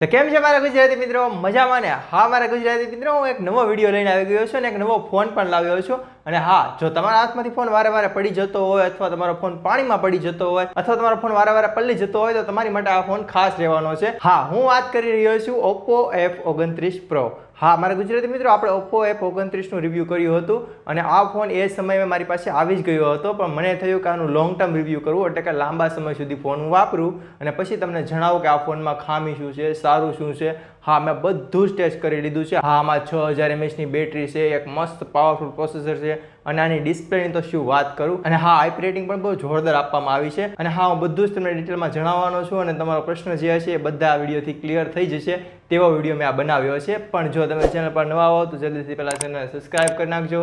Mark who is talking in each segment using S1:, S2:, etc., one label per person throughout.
S1: તો કેમ છે મારા ગુજરાતી મિત્રો? મજામાં ને? હા, મારા ગુજરાતી મિત્રો, હું એક નવો વીડિયો લઈને આવી ગયો છું અને એક નવો ફોન પણ લાવ્યો છું. અને હા, જો તમારા હાથમાંથી ફોન વારે વારે પડી જતો હોય અથવા તમારો ફોન પાણીમાં પડી જતો હોય અથવા તમારો ફોન વારે વારે પલ્લી જતો હોય, તો તમારી માટે આ ફોન ખાસ રહેવાનો છે. હા, હું વાત કરી રહ્યો છું ઓપ્પો એફ ઓગણત્રીસ પ્રો હા, મારા ગુજરાતી મિત્રો, આપણે ઓપ્પો એફ ઓગણત્રીસનું રિવ્યૂ કર્યું હતું અને આ ફોન એ સમયે મારી પાસે આવી જ ગયો હતો, પણ મને થયું કે આનું લોંગ ટર્મ રિવ્યૂ કરવું, એટલે કે લાંબા સમય સુધી ફોન હું વાપરું અને પછી તમને જણાવું કે આ ફોનમાં ખામી શું છે, સારું શું છે હા, મેં બધું જ ટેસ્ટ કરી લીધું છે. હા, આમાં છ હજાર એમએચની બેટરી છે, એક મસ્ત પાવરફુલ પ્રોસેસર છે અને આની ડિસ્પ્લેની તો શું વાત કરું? અને હા આઈપી રેટિંગ પણ બહુ જોરદાર આપવામાં આવી છે. અને હા, હું બધું જ તમને ડિટેલમાં જણાવવાનો છું અને તમારો પ્રશ્ન જે હશે એ બધા વિડીયોથી ક્લિયર થઈ જશે. તેવો વીડિયો મેં આ બનાવ્યો છે. પણ જો તમે ચેનલ પર નવા હો, તો જલ્દીથી પહેલાં ચેનલ સબસ્ક્રાઈબ કરી નાખજો.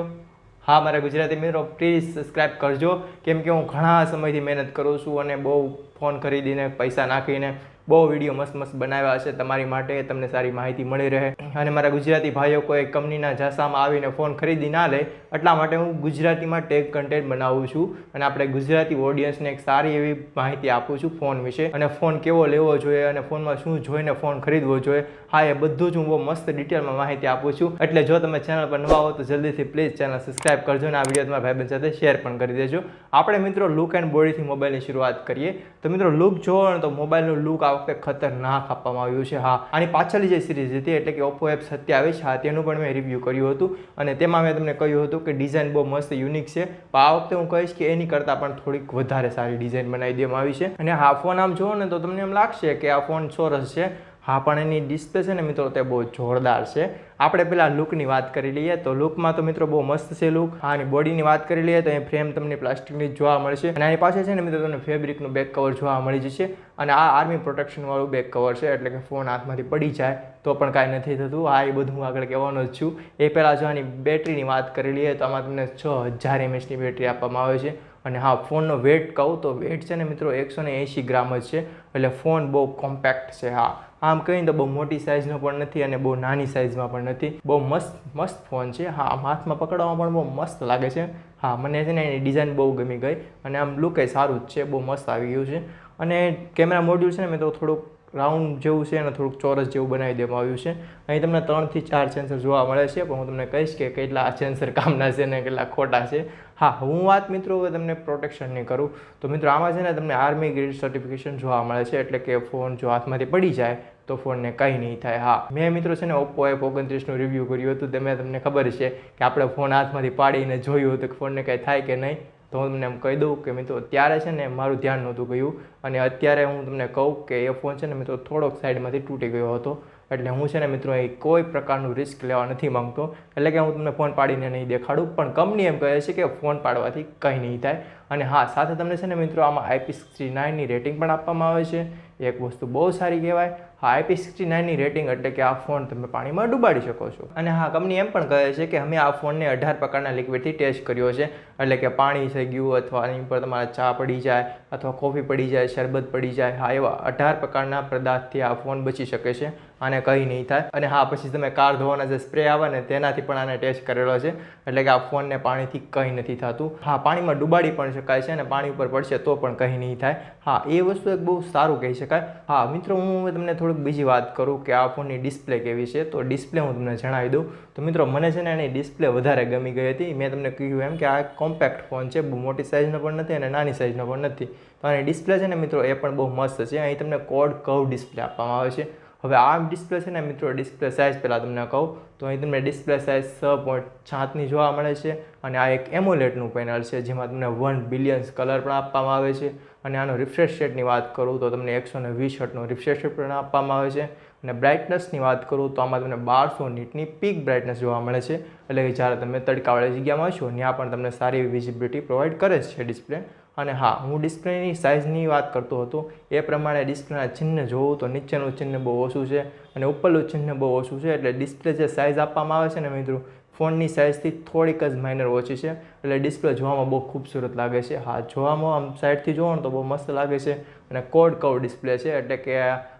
S1: હા, મારા ગુજરાતી મિત્રો પ્લીઝ સબસ્ક્રાઈબ કરજો. કેમ કે હું ઘણા સમયથી મહેનત કરું છું અને બહુ ફોન ખરીદીને, પૈસા નાખીને બહુ વીડિયો મસ્ત મસ્ત બનાવ્યા છે તમારી માટે તમને સારી માહિતી મળી રહે. અને મારા ગુજરાતી ભાઈઓ કોઈ કંપનીના જાસામાં આવીને ફોન ખરીદી ના લે, એટલા માટે હું ગુજરાતીમાં ટેગ કન્ટેન્ટ બનાવું છું. અને આપણે ગુજરાતી ઓડિયન્સને એક સારી એવી માહિતી આપું છું ફોન વિશે. અને ફોન કેવો લેવો જોઈએ અને ફોનમાં શું જોઈને ફોન ખરીદવો જોઈએ, હા, એ બધું જ હું બહુ મસ્ત ડિટેલમાં માહિતી આપું છું. એટલે જો તમે ચેનલ પર નવા હો તો જલ્દીથી પ્લીઝ ચેનલ સબસ્ક્રાઈબ કરજો અને આ વીડિયો તમારા ભાઈબંધ સાથે શેર પણ કરી દેજો. આપણે મિત્રો લુક એન્ડ બોડીથી મોબાઈલની શરૂઆત કરીએ. તો મિત્રો લુક જોવો તો મોબાઈલનું લુક આ વખતે ખતરનાક આપવામાં આવ્યું છે. હા, આની પાછળની જે સિરીઝ હતી, એટલે કે ઓપ્પો એફ સત્યાવીસ, હા, તેનું પણ મેં રિવ્યૂ કર્યું હતું. અને તેમાં મેં તમને કહ્યું હતું કે ડિઝાઇન બહુ મસ્ત યુનિક છે. પણ આ વખતે હું કહીશ કે એની કરતાં પણ થોડીક વધારે સારી ડિઝાઇન બનાવી દેવામાં આવી છે. અને હા ફોન આમ જુઓ ને તો તમને એમ લાગશે કે આ ફોન ચોરસ છે. હા, પણ એની ડિસ્પ્લે છે ને મિત્રો, તે બહુ જોરદાર છે. આપણે પેલા લુકની વાત કરી લઈએ, તો લુકમાં તો મિત્રો બહુ મસ્ત છે લુક હા, અને બોડીની વાત કરી લઈએ, તો એ ફ્રેમ તમને પ્લાસ્ટિકની જોવા મળશે. અને આની પાસે છે ને મિત્રો, તમને ફેબ્રિકનું બેક કવર જોવા મળી જશે. અને આ આર્મી પ્રોટેક્શનવાળું બેક કવર છે, એટલે કે ફોન હાથમાંથી પડી જાય, તો પણ કાંઈ નથી થતું. હા, એ બધું હું આગળ કહેવાનો જ છું. એ પહેલાં જો આની બેટરીની વાત કરી લઈએ, તો આમાં તમને છ હજાર એમએચની બેટરી આપવામાં આવે છે. અને હા ફોનનો વેટ કહું તો વેટ છે ને મિત્રો, એકસો ને એંશી ગ્રામ જ છે. એટલે ફોન બહુ કોમ્પેક્ટ છે, હા. આમ કહીને તો બહુ મોટી સાઇઝનો પણ નથી અને બહુ નાની સાઇઝમાં પણ નથી. બહુ મસ્ત મસ્ત ફોન છે. હા હાથમાં પકડવામાં પણ બહુ મસ્ત લાગે છે. હા, મને છે ને એની ડિઝાઇન બહુ ગમી ગઈ અને આમ લુકે સારું જ છે. બહુ મસ્ત આવી ગયું છે. અને કેમેરા મોડ્યુલ છે ને મેં તો થોડુંક રાઉન્ડ જેવું છે અને થોડુંક ચોરસ જેવું બનાવી દેવામાં આવ્યું છે. અહીં તમને ત્રણથી ચાર સેન્સર જોવા મળે છે, પણ હું તમને કહીશ કે કેટલા સેન્સર કામના છે ને કેટલા ખોટા છે. હા, હું વાત મિત્રો હવે તમને પ્રોટેક્શનની કરું. તો મિત્રો, આમાં છે ને તમને આર્મી ગ્રેડ સર્ટિફિકેશન જોવા મળે છે, એટલે કે ફોન જો હાથમાંથી પડી જાય, તો ફોનને કંઈ નહીં થાય. હા, મેં મિત્રો છે ને ઓપ્પો એફ ઓગણત્રીસનું રિવ્યૂ કર્યું હતું તેમાં તમને ખબર છે કે આપણે ફોન હાથમાંથી પાડીને જોયું હતું કે ફોનને કંઈ થાય કે નહીં. તો હું તમને એમ કહી દઉં કે મિત્રો ત્યારે છે ને મારું ધ્યાન નહોતું ગયું અને અત્યારે હું તમને કહું કે એ ફોન છે ને મિત્રો થોડોક સાઈડમાંથી તૂટી ગયો હતો. એટલે હું છે ને મિત્રો એ કોઈ પ્રકારનું રિસ્ક લેવા નથી માગતો. એટલે કે હું તમને ફોન પાડીને નહીં દેખાડું. પણ કંપની એમ કહે છે કે ફોન પાડવાથી કંઈ નહીં થાય. અને હા, સાથે તમને છે ને મિત્રો આમાં આઈપી સિક્સટી નાઇનની રેટિંગ પણ આપવામાં આવે છે. એક વસ્તુ બહુ સારી કહેવાય. હા આઈપી સિક્સટી નાઇનની રેટિંગ એટલે કે આ ફોન તમે પાણીમાં ડૂબાડી શકો છો. અને હા, કંપની એમ પણ કહે છે કે અમે આ ફોનને અઢાર પ્રકારના લિક્વિડથી ટેસ્ટ કર્યો છે. એટલે કે પાણી થઈ ગયું અથવા એની પર તમારા ચા પડી જાય અથવા કોફી પડી જાય, શરબત પડી જાય. હા, એવા અઢાર પ્રકારના પદાર્થથી આ ફોન બચી શકે છે આને કંઈ નહીં થાય. અને હા, પછી તમે કાર ધોવાના જે સ્પ્રે આવે ને તેનાથી પણ આને ટેસ્ટ કરેલો છે. એટલે કે આ ફોનને પાણીથી કંઈ નથી થતું. હા, પાણીમાં ડુબાડી પણ શકાય છે અને પાણી ઉપર પડશે તો પણ કંઈ નહીં થાય. હા, એ વસ્તુ એક બહુ સારું કહી શકાય. હા, મિત્રો, હું તમને તમને થોડીક બીજી વાત કરું કે આ ફોનની ડિસ્પ્લે કેવી છે? તો ડિસ્પ્લે હું તમને જણાવી દઉં. તો મિત્રો, મને છે ને એની ડિસ્પ્લે વધારે ગમી ગઈ હતી. મેં તમને કહ્યું એમ કે આ કોમ્પેક્ટ ફોન છે. બહુ મોટી સાઇઝનો પણ નથી અને નાની સાઇઝનો પણ નથી. તો આની ડિસ્પ્લે છે ને મિત્રો, એ પણ બહુ મસ્ત છે. અહીં તમને કોડ કવ ડિસ્પ્લે આપવામાં આવે છે. હવે આ ડિસ્પ્લે છે ને મિત્રો, ડિસ્પ્લે સાઇઝ પહેલાં તમને કહું. તો અહીં તમને ડિસ્પ્લે સાઇઝ છ પોઈન્ટ છાંતની જોવા મળે છે. અને આ એક એમોલેટનું પેનલ છે, જેમાં તમને વન બિલિયન્સ કલર પણ આપવામાં આવે છે. અને આનો રિફ્રેશ રેટની વાત કરું તો તમને એકસો ને વીસ હટનો રિફ્રેશ રેટ પણ આપવામાં આવે છે. અને બ્રાઇટનેસની વાત કરું તો આમાં તમને બારસો નીટની પીક બ્રાઇટનેસ જોવા મળે છે. એટલે કે જ્યારે તમે તડકાવાળી જગ્યામાં છો, ત્યાં પણ તમને સારી એવી વિઝિબિલિટી પ્રોવાઈડ કરે છે ડિસ્પ્લે અને હા, હું ડિસ્પ્લેની સાઇઝની વાત કરતો હતો. એ પ્રમાણે ડિસ્પ્લેના ચિહ્ન જોઉં તો નીચેનું ચિહ્ન બહુ ઓછું છે અને ઉપરનું ચિહ્ન બહુ ઓછું છે. એટલે ડિસ્પ્લે જે સાઇઝ આપવામાં આવે છે ને મિત્રો ફોનની સાઇઝથી થોડીક જ માઇનર ઓછી છે. એટલે ડિસ્પ્લે જોવામાં બહુ ખૂબસૂરત લાગે છે. હા, જોવામાં આમ સાઈડથી જોવો ને તો બહુ મસ્ત લાગે છે. અને કોડ કવ ડિસ્પ્લે છે. એટલે કે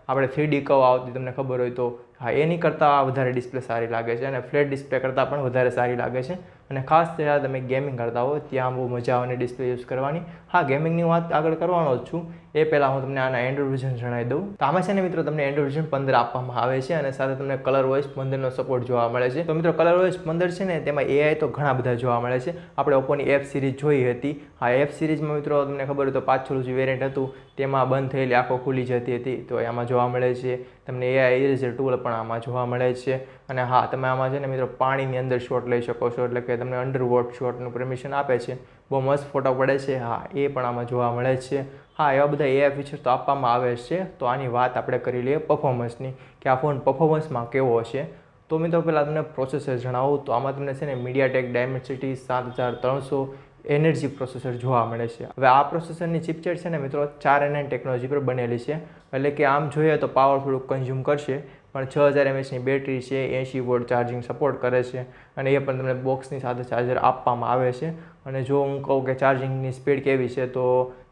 S1: આપણે થ્રીડી કવ આવતી તમને ખબર હોય તો હા, એની કરતાં વધારે ડિસ્પ્લે સારી લાગે છે અને ફ્લેટ ડિસ્પ્લે કરતાં પણ વધારે સારી લાગે છે. અને ખાસ જ્યારે તમે ગેમિંગ કરતા હો, ત્યાં બહુ મજા આવવાની ડિસ્પ્લે યુઝ કરવાની. હા ગેમિંગની વાત આગળ કરવાનો જ છું. એ પહેલાં હું તમને આના એન્ડ્રોઇડ વર્ઝન જણાવી દઉં. તો આમાં છે ને મિત્રો તમને એન્ડ્રોઇડ વર્ઝન પંદર આપવામાં આવે છે અને સાથે તમને કલર વોઇસ પંદરનો સપોર્ટ જોવા મળે છે. તો મિત્રો કલર વોઇસ પંદર છે ને, તેમાં એઆઈ તો ઘણા બધા જોવા મળે છે. આપણે ઓપ્પોની એફ સિરીઝ જોઈ હતી. હા એફ સિરીઝમાં મિત્રો તમને ખબર હોય તો પાછળનું જે વેરિયન્ટ હતું, તેમાં બંધ થયેલી, આંખો ખુલી જતી હતી. તો એમાં જોવા મળે છે. તમને એઆઈ ઇરેઝર ટૂલ પણ આમાં જોવા મળે છે. અને હા, તમે આમાં છે ને મિત્રો પાણીની અંદર શોટ લઈ શકો છો, એટલે કે તમને અંડર વોટ શોટનું પરમિશન આપે છે. બહુ મસ્ત ફોટો પડે છે. હા, એ પણ આમાં જોવા મળે છે. હા, એવા બધા એઆઈ ફીચર તો આપવામાં આવે છે. તો આની વાત આપણે કરી લઈએ પરફોર્મન્સની કે આ ફોન પરફોર્મન્સમાં કેવો છે તો મિત્રો પહેલાં તમને પ્રોસેસર જણાવું. તો આમાં તમને છે ને મીડિયાટેક ડાયમેન્સિટી સાત હજાર ત્રણસો એનર્જી પ્રોસેસર જોવા મળે છે. હવે આ પ્રોસેસરની ચિપચેટ છે ને મિત્રો ચાર એન ટેકનોલોજી પર બનેલી છે. એટલે કે આમ જોઈએ તો પાવર થોડુંક કન્ઝ્યુમ કરશે. પણ છ હજાર એમએચની બેટરી છે, એંશી વોટ ચાર્જિંગ સપોર્ટ કરે છે અને એ પણ તમને બોક્સની સાથે ચાર્જર આપવામાં આવે છે. અને જો હું કહું કે ચાર્જિંગની સ્પીડ કેવી છે, તો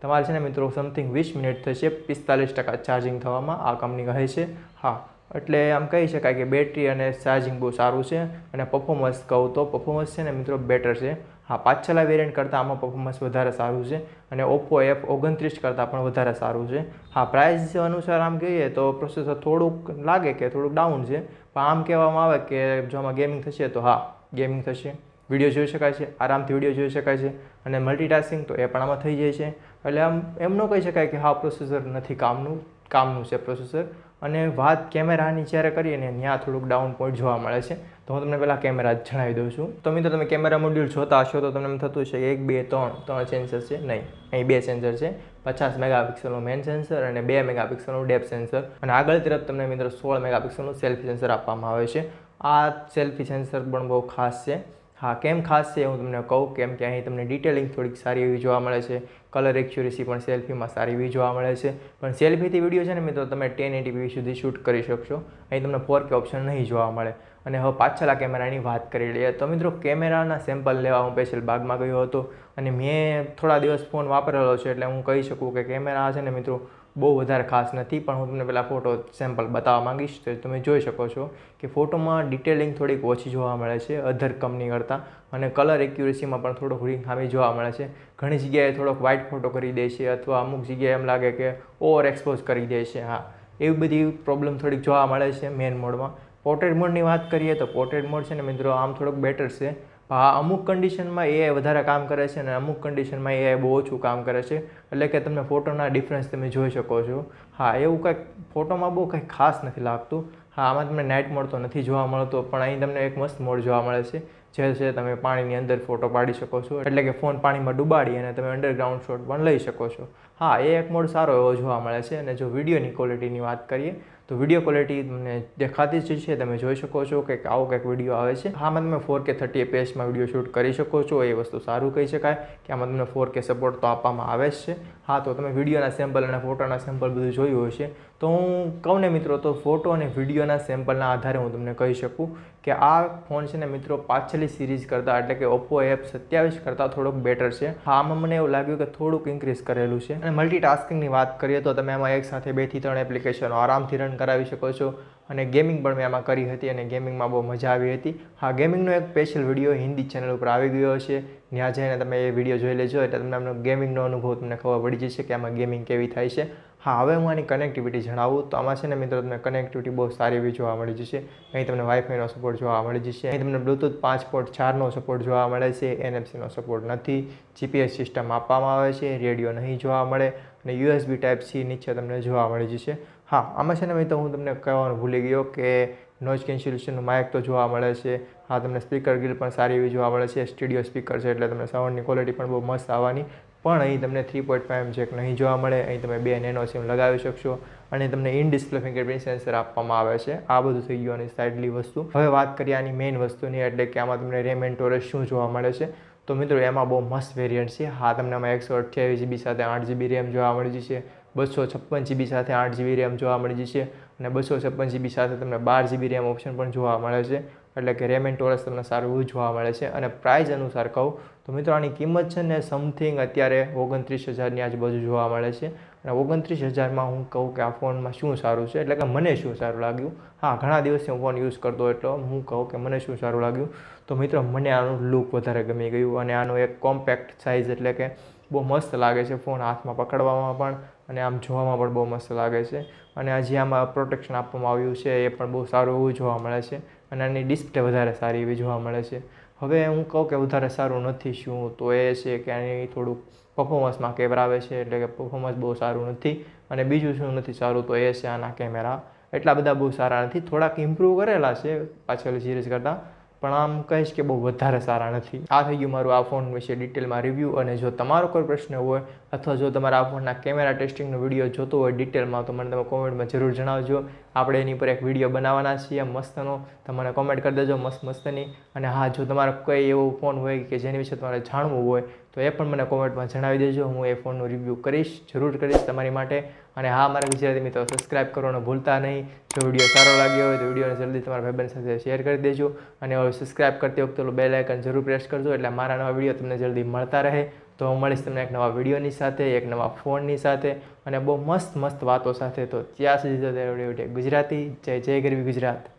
S1: તમારે છે ને મિત્રો સમથિંગ વીસ મિનિટ થશે, પિસ્તાલીસ ટકા ચાર્જિંગ થવામાં આ કંપની કહે છે. હા, એટલે આમ કહી શકાય કે બેટરી અને ચાર્જિંગ બહુ સારું છે અને પરફોર્મન્સ કહું તો પરફોર્મન્સ છે ને મિત્રો બેટર છે. હા, પાછલા વેરિયન્ટ કરતાં આમાં પરફોર્મન્સ વધારે સારું છે અને ઓપ્પો એફ ઓગણત્રીસ કરતાં પણ વધારે સારું છે. હા પ્રાઇસ અનુસાર આમ કહીએ તો પ્રોસેસર થોડુંક લાગે કે થોડુંક ડાઉન છે, પણ આમ કહેવામાં આવે કે જો આમાં ગેમિંગ થશે તો હા ગેમિંગ થશે. વીડિયો જોઈ શકાય છે, આરામથી વીડિયો જોઈ શકાય છે અને મલ્ટીટાસ્કિંગ તો એ પણ આમાં થઈ જાય છે. એટલે આમ એમ ન કહી શકાય કે હા પ્રોસેસર નથી કામનું. કામનું છે પ્રોસેસર. અને વાત કેમેરાની જ્યારે કરીએ ને ત્યાં થોડુંક ડાઉન પોઈન્ટ જોવા મળે છે. તો હું તમને પહેલાં કેમેરા જણાવી દઉં છું. તો મિત્રો, તમે કેમેરા મોડ્યુલ જોતા હશો તો તમને એમ થતું છે કે એક, બે, ત્રણ ત્રણ સેન્સર છે. નહીં, અહીં બે સેન્સર છે. પચાસ મેગાપિક્સલનું મેન સેન્સર અને બે મેગાપિક્સલનું ડેપ સેન્સર અને આગળ તરફ તમને મિત્રો સોળ મેગાપિક્સલનું સેલ્ફી સેન્સર આપવામાં આવે છે. આ સેલ્ફી સેન્સર પણ બહુ ખાસ છે. હા, કેમ ખાસ છે હું તમને કહું કેમ કે અહીં તમને ડિટેલિંગ થોડીક સારી એવી જોવા મળે છે. કલર એક્યુરેસી પણ સેલ્ફીમાં સારી એવી જોવા મળે છે. પણ સેલ્ફીથી વીડિયો છે ને મિત્રો તમે ટેન એટીપી સુધી શૂટ કરી શકશો. અહીં તમને ફોર કે ઓપ્શન નહીં જોવા મળે. અને હવે પાછલા કેમેરાની વાત કરી લઈએ તો મિત્રો કેમેરાના સેમ્પલ લેવા હું સ્પેશિયલ બાગમાં ગયો હતો. અને મેં થોડા દિવસ ફોન વાપરેલો છે એટલે હું કહી શકું કે કેમેરા છે ને મિત્રો બહુ વધારે ખાસ નથી, પણ હું તમને પહેલાં ફોટો સેમ્પલ બતાવવા માંગીશ. તો તમે જોઈ શકો છો કે ફોટોમાં ડિટેલિંગ થોડીક ઓછી જોવા મળે છે અધર કંપની કરતાં, અને કલર એક્યુરેસીમાં પણ થોડોક ખામી જોવા મળે છે. ઘણી જગ્યાએ થોડોક વ્હાઇટ ફોટો કરી દે છે, અથવા અમુક જગ્યાએ એમ લાગે કે ઓવર એક્સપોઝ કરી દે છે. હા, એવી બધી પ્રોબ્લેમ થોડીક જોવા મળે છે મેન મોડમાં પોર્ટ્રેટ મોડની વાત કરીએ તો પોર્ટ્રેટ મોડ છે ને મિત્રો, આમ થોડોક બેટર છે. હા, અમુક કન્ડિશનમાં એ વધારે કામ કરે છે અને અમુક કન્ડિશનમાં એ બહુ ઓછું કામ કરે છે. એટલે કે તમને ફોટોના ડિફરન્સ તમે જોઈ શકો છો. હા, એવું કંઈક ફોટોમાં બહુ કંઈ ખાસ નથી લાગતું. હા, આમાં તમને નાઇટ મળતો નથી, જોવા મળતો, પણ અહીં તમને એક મસ્ત મોડ જોવા મળે છે, જે છે તમે પાણીની અંદર ફોટો પાડી શકો છો. એટલે કે ફોન પાણીમાં ડૂબાડી અને તમે અંડરગ્રાઉન્ડ શોટ પણ લઈ શકો છો. હા, એ એક મોડ સારો એવો જોવા મળે છે. અને જો વિડીયોની ક્વોલિટીની વાત કરીએ તો વીડિયો ક્વોલિટી તમને દેખાતી જ છે, તમે જોઈ શકો છો કે આવો કંઈક વીડિયો આવે છે. આમાં તમે ફોર કે થર્ટી એપીએસમાં વીડિયો શૂટ કરી શકો છો, એ વસ્તુ સારું કહી શકાય કે આમાં તમને ફોર કે સપોર્ટ તો આપવામાં આવે જ છે. હા, તો તમે વિડીયોના સેમ્પલ અને ફોટોના સેમ્પલ બધું જોયું હશે. તો હું કહું ને મિત્રો, તો ફોટો અને વિડીયોના સેમ્પલના આધારે હું તમને કહી શકું કે આ ફોન છે ને મિત્રો પાછલી સિરીઝ કરતાં, એટલે કે ઓપ્પો એફ સત્યાવીસ કરતાં થોડોક બેટર છે. આમાં મને એવું લાગ્યું કે થોડુંક ઇન્ક્રીઝ કરેલું છે. અને મલ્ટીટાસ્કિંગની વાત કરીએ તો તમે આમાં એક સાથે બેથી ત્રણ એપ્લિકેશનો આરામથી રન કરાવી શકો છો. અને ગેમિંગ પણ મેં આમાં કરી હતી અને ગેમિંગમાં બહુ મજા આવી હતી. હા ગેમિંગનો એક સ્પેશિયલ વીડિયો હિન્દી ચેનલ ઉપર આવી ગયો છે ત્યાં જઈને તમે એ વીડિયો જોઈ લેજો, એટલે તમને ગેમિંગનો અનુભવ તમને ખબર પડી જશે કે આમાં ગેમિંગ કેવી થાય છે. હા, હવે હું આની કનેક્ટિવિટી જણાવું. તો આમાં છે ને મિત્રો, તમને કનેક્ટિવિટી બહુ સારી એવી જોવા મળી જશે. અહીં તમને વાઈફાઈનો સપોર્ટ જોવા મળી જશે. અહીં તમને બ્લૂટૂથ પાંચ પોઈન્ટ ચારનો સપોર્ટ જોવા મળે છે. એનએફસીનો સપોર્ટ નથી. જીપીએસ સિસ્ટમ આપવામાં આવે છે. રેડિયો નહીં જોવા મળે. અને યુએસબી ટાઈપ સી નીચે તમને જોવા મળી જશે. હા, આમાં છે ને મિત્રો, હું તમને કહેવાનું ભૂલી ગયો કે નોઇઝ કેન્સલેશનનું માઇક તો જોવા મળે છે. હા, તમને સ્પીકર ગિલ પણ સારી એવી જોવા મળે છે. સ્ટુડિયો સ્પીકર છે એટલે તમને સાઉન્ડની ક્વોલિટી પણ બહુ મસ્ત આવવાની. પણ અહીં તમને થ્રી પોઈન્ટ ફાઇવ જેક નહીં જોવા મળે, અહીં તમે બે નેનો સિમ લગાવી શકશો અને તમને ઇન ડિસ્પ્લે ફિંગરપ્રિન્ટ સેન્સર આપવામાં આવે છે. આ બધું થઈ ગયું અને સાઇડલી વસ્તુ. હવે વાત કરીએ આની મેઇન વસ્તુની, એટલે કે આમાં તમને રેમ એન્ડ સ્ટોરેજ શું જોવા મળે છે. તો મિત્રો, એમાં બહુ મસ્ત વેરિયન્ટ છે. હા, તમને આમાં એકસો અઠ્યાવીસ જીબી સાથે આઠ જીબી રેમ જોવા મળી જશે, બસો છપ્પન જીબી સાથે આઠ જીબી રેમ જોવા મળી જશે અને બસો છપ્પન જીબી સાથે તમને બાર જીબી રેમ ઓપ્શન પણ જોવા મળે છે. એટલે કે રેમ એન્ડ ટોરસ તમને સારું જોવા મળે છે. અને પ્રાઇઝ અનુસાર કહું તો મિત્રો આની કિંમત છે ને સમથિંગ અત્યારે ઓગણત્રીસ હજારની આજુબાજુ જોવા મળે છે. અને ઓગણત્રીસ હજારમાં હું કહું કે આ ફોનમાં શું સારું છે? એટલે કે મને શું સારું લાગ્યું? હા, ઘણા દિવસથી હું ફોન યુઝ કરતો એટલે હું કહું કે મને શું સારું લાગ્યું? તો મિત્રો મને આનું લુક વધારે ગમી ગયું અને આનું એક કોમ્પેક્ટ સાઇઝ એટલે કે બહુ મસ્ત લાગે છે ફોન હાથમાં પકડવામાં પણ. અને આમ જોવામાં પણ બહુ મસ્ત લાગે છે. અને આ જે આમાં પ્રોટેક્શન આપવામાં આવ્યું છે એ પણ બહુ સારું એવું જોવા મળે છે. અને આની ડિસ્પ્લે વધારે સારી એવી જોવા મળે છે. હવે હું કહું કે વધારે સારું નથી શું તો એ છે કે આની થોડુંક પરફોર્મન્સમાં કેમેરા આવે છે એટલે કે પરફોર્મન્સ બહુ સારું નથી. અને બીજું શું નથી સારું તો એ છે આના કેમેરા એટલા બધા બહુ સારા નથી. થોડાક ઇમ્પ્રૂવ કરેલા છે પાછળ સિરીઝ કરતાં. પણ આમ કહીશ કે બહુ વધારે સારા નથી. આ થઈ ગયું મારું આ ફોન વિશે ડિટેલમાં રિવ્યૂ અને જો તમારો કોઈ પ્રશ્ન હોય અથવા જો તમારા આ ફોનના કેમેરા ટેસ્ટિંગનો વીડિયો જોતો હોય ડિટેલમાં તો મને તમે કોમેન્ટમાં જરૂર જણાવજો. આપણે એની પર એક વીડિયો બનાવવાના છીએ, મસ્તનો. તમને કોમેન્ટ કરી દેજો મસ્ત મસ્તની. અને હા, જો તમારો કોઈ એવો ફોન હોય કે જેની વિશે તમારે જાણવું હોય, તો એ પણ મને કોમેન્ટમાં જણાવી દેજો. હું એ ફોનનું રિવ્યૂ કરીશ, જરૂર કરીશ તમારી માટે. અને હા, મારા ગુજરાતી મિત્રો સબસ્ક્રાઈબ કરવાનું ભૂલતા નહીં. જો વીડિયો સારો લાગ્યો હોય તો વિડીયોને જલ્દી તમારા ભાઈબંધ સાથે શેર કરી દેજો. અને હવે સબસ્ક્રાઇબ કરતી વખતે બેલ આઇકન જરૂર પ્રેસ કરજો, એટલે મારા નવા વીડિયો તમને જલ્દી મળતા રહે. તો મળીશ તમને એક નવા વિડીયોની સાથે, એક નવા ફોનની સાથે અને બહુ મસ્ત મસ્ત વાતો સાથે. તો ત્યાં સુધી ગુજરાતી, જય જય ગરવી ગુજરાત.